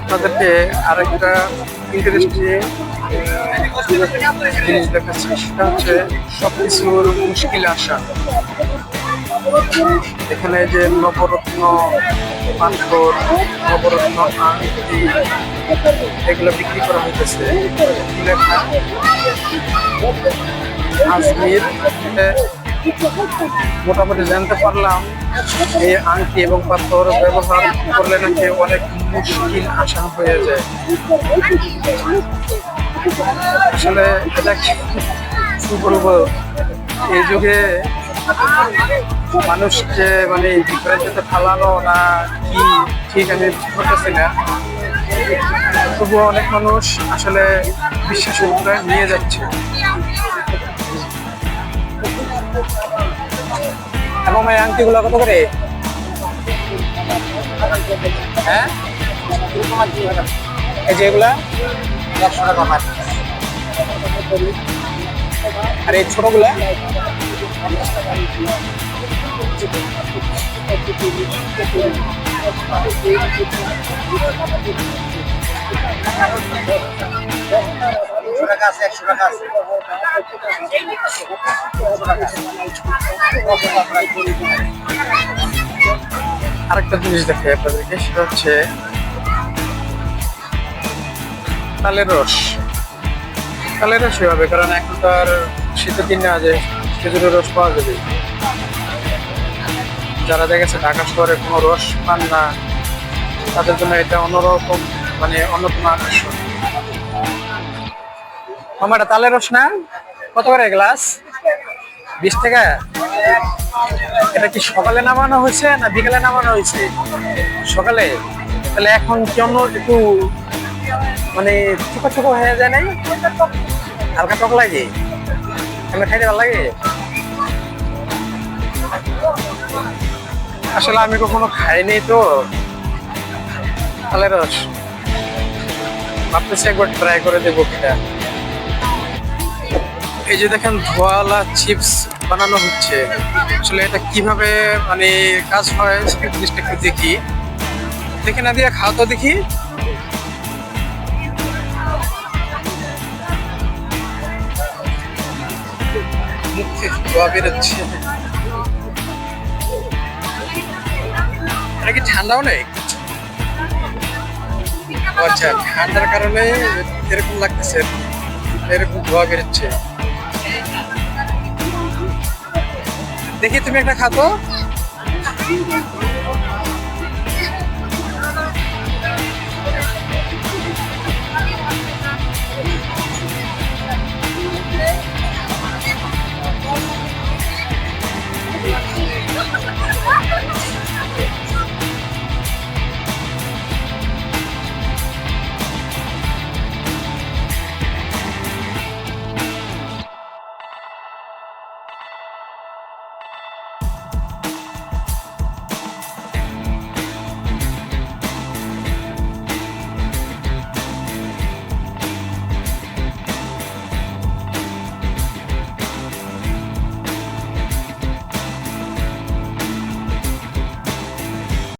আপনাদেরকে আরেকটা ইন্টারেস্টিং জিনিস দেখাচ্ছি। সেটা হচ্ছে সবকিছুর মুশকিল আসা এখানে যে নবরত্ন পাথর নবরত্ন, আংটি, এগুলো বিক্রি করা হইতেছে। লেখা আজমির মোটামুটি জানতে পারলাম এই আংটি এবং পাথর ব্যবহার করলে নাকি অনেক মুশকিল আসান হয়ে যায়। আসলে এটা এই যুগে মানুষকে মানে বিভ্রান্তিতে ফালানো না, কি ঠিক আমি পারতেছি না, তবুও অনেক মানুষ আসলে বিশ্বাস নিয়ে যাচ্ছে। এবং এই আংটিগুলো কত করে? হ্যাঁ? এই যে এগুলা, একশো টাকা মাছ আর এই ছোটগুলা? একশো আরেকটা জিনিস দেখে আপনাদেরকে, সেটা হচ্ছে তালের রস। তালের রসই হবে কারণ এখন তো আর শীতের দিন না যে খেজুরের রস পাওয়া যাবে। যারা দেখেছে ঢাকা শহরে কোনো রস পান না, তাদের জন্য এটা অন্যরকম মানে অন্যতম আকর্ষণ। এটা তালের রস না? কত করে গ্লাস বিশ টাকা? এটা কি সকালে নামানো হয়েছে না বিকালে নামানো হয়েছে? সকালে? তাহলে এখন কেন একটু মানে ছোট ছোট হয়ে যায় নাই? হালকা টক লাগে? এমনি খাইতে ভালো লাগে? আসলে আমি কখনো খাইনি তো। তালের রস। ভাবতেছি একবার ট্রাই করে দেবো কিনা। এই যে দেখেন ধোয়ালা চিপস বানানো হচ্ছে, আসলে এটা কীভাবে মানে কাজ হয় সেটা জিনিসটা একটু দেখি। দেখে না দিয়ে খাও তো দেখি। মুখ থেকে ধোয়া বেরোচ্ছে। এটা কি ঠান্ডা অনেক আচ্ছা ঠান্ডার কারণে এরকম লাগতেছে, এরকম ধোয়া বেরোচ্ছে। দেখি তুমি একটা খাতো